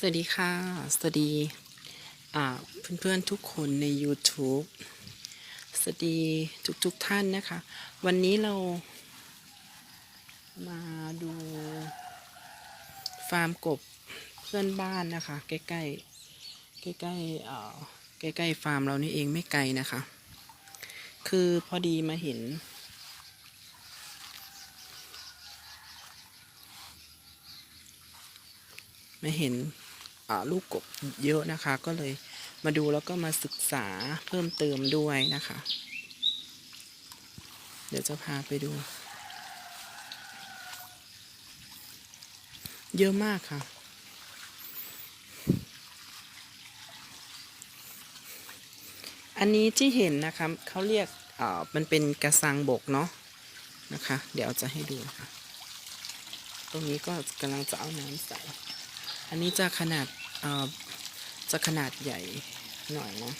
สวัสดีค่ะ สวัสดีอ่าเพื่อนๆทุกคนใน YouTube สวัสดีทุกๆทท่านนะคะ วันนี้เรามาดูฟาร์มกบเพื่อนบ้านนะคะ ใกล้ๆใกล้ๆใกล้ๆฟาร์มเรานี่เองไม่ไกลนะคะ คือพอดีมาเห็นมาเห็น ลูกกบเยอะนะคะ ก็เลยมาดูแล้วก็มาศึกษาเพิ่มเติมด้วยนะคะ เดี๋ยวจะพาไปดู เยอะมากค่ะ อันนี้ที่เห็นนะคะเขาเรียกมันเป็นกระสังบกเนาะนะคะ เดี๋ยวจะให้ดูค่ะ ตรงนี้ก็กำลังจะเอาน้ำใส่ อันนี้จะขนาดจะขนาดใหญ่หน่อยนะ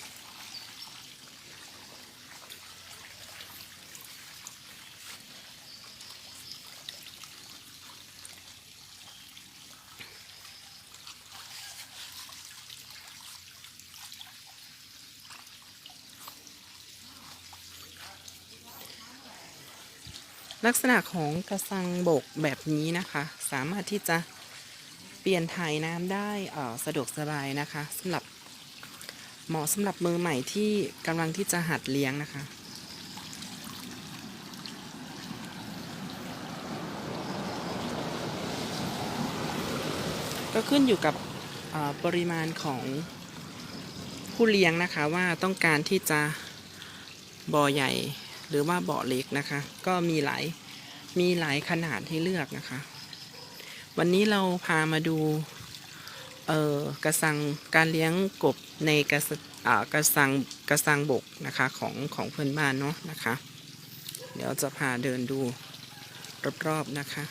ลักษณะของกระสังบกแบบนี้นะคะ สามารถที่จะ เปลี่ยนถ่ายน้ำได้สะดวกสบายนะคะสำหรับเหมาะสำหรับมือใหม่ที่กำลังที่จะหัดเลี้ยงนะคะก็ขึ้นอยู่กับปริมาณของผู้เลี้ยงนะคะว่าต้องการที่จะบ่อใหญ่หรือว่าเบาะเล็กนะคะ ก็มีหลายมีหลายขนาดให้เลือกนะคะ วันนี้เราพามาดูเอ่อกระสังการเลี้ยงกบในกระกระสังกระสังบกนะคะของของเพื่อนบ้านเนาะนะคะ เดี๋ยวจะพาเดินดูรอบๆนะคะ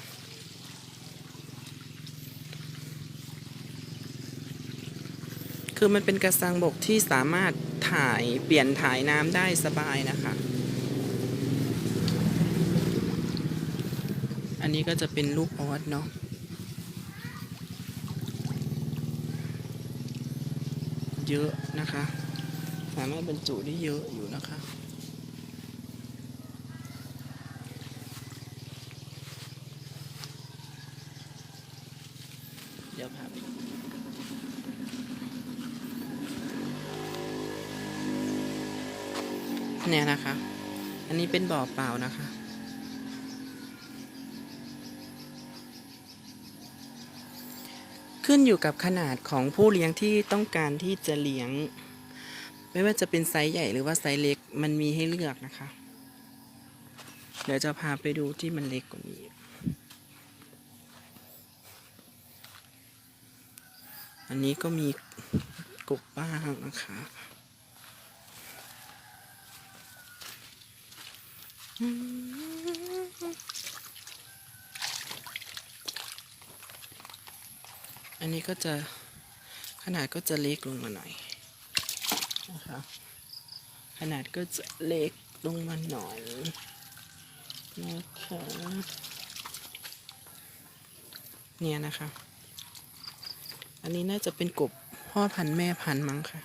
คือมันเป็นกระสังบกที่สามารถถ่ายเปลี่ยนถ่ายน้ำได้สบายนะคะ อันนี้ก็จะเป็นลูกออสเนาะ เยอะนะคะ สามารถบรรจุได้เยอะอยู่นะคะเดี๋ยวพาไปเนี่ยนะคะ อันนี้เป็นบ่อเปล่านะคะ ขึ้นอยู่กับขนาดของผู้เลี้ยงที่ต้องการที่จะเลี้ยง ไม่ว่าจะเป็นไซส์ใหญ่หรือว่าไซส์เล็กมันมีให้เลือกนะคะ เดี๋ยวจะพาไปดูที่มันเล็กกว่านี้ อันนี้ก็มีกบบ้างนะคะอืม อันนี้ก็จะขนาดก็จะเล็กลงมาหน่อยนะคะขนาดก็จะเล็กลงมาหน่อยนะคะเนี่ยนะคะ อันนี้น่าจะเป็นกบพ่อพันธุ์แม่พันธุ์มั้งค่ะ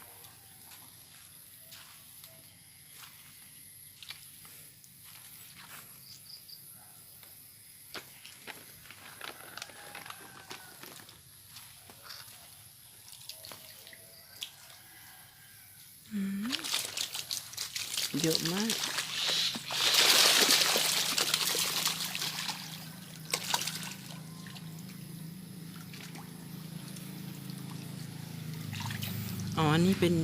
เยอะมาก อ๋อ นี่เป็น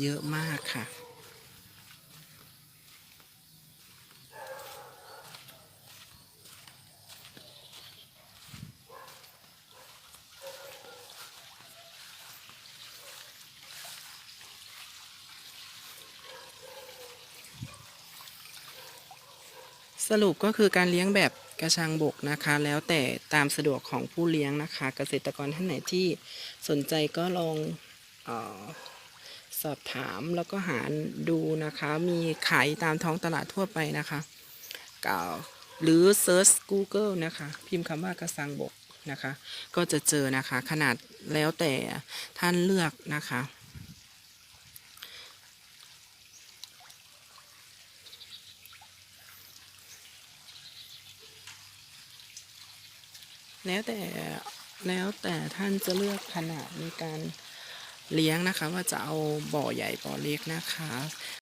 เยอะมากค่ะ สรุปก็คือการเลี้ยงแบบกระชังบกนะคะ แล้วแต่ตามสะดวกของผู้เลี้ยงนะคะ เกษตรกรท่านไหนที่สนใจก็ลองเออ สอบถามแล้วก็หาดูนะคะ มีขายตามท้องตลาดทั่วไปนะคะก็หรือเซิร์ช Google นะคะ พิมพ์คำว่ากระสังบกนะคะ ก็จะเจอนะคะ ขนาดแล้วแต่ท่านเลือกนะคะแล้วแต่แล้วแต่ท่านจะเลือกขนาดในการ เลี้ยงนะคะ ว่าจะเอาบ่อใหญ่บ่อเล็กนะคะ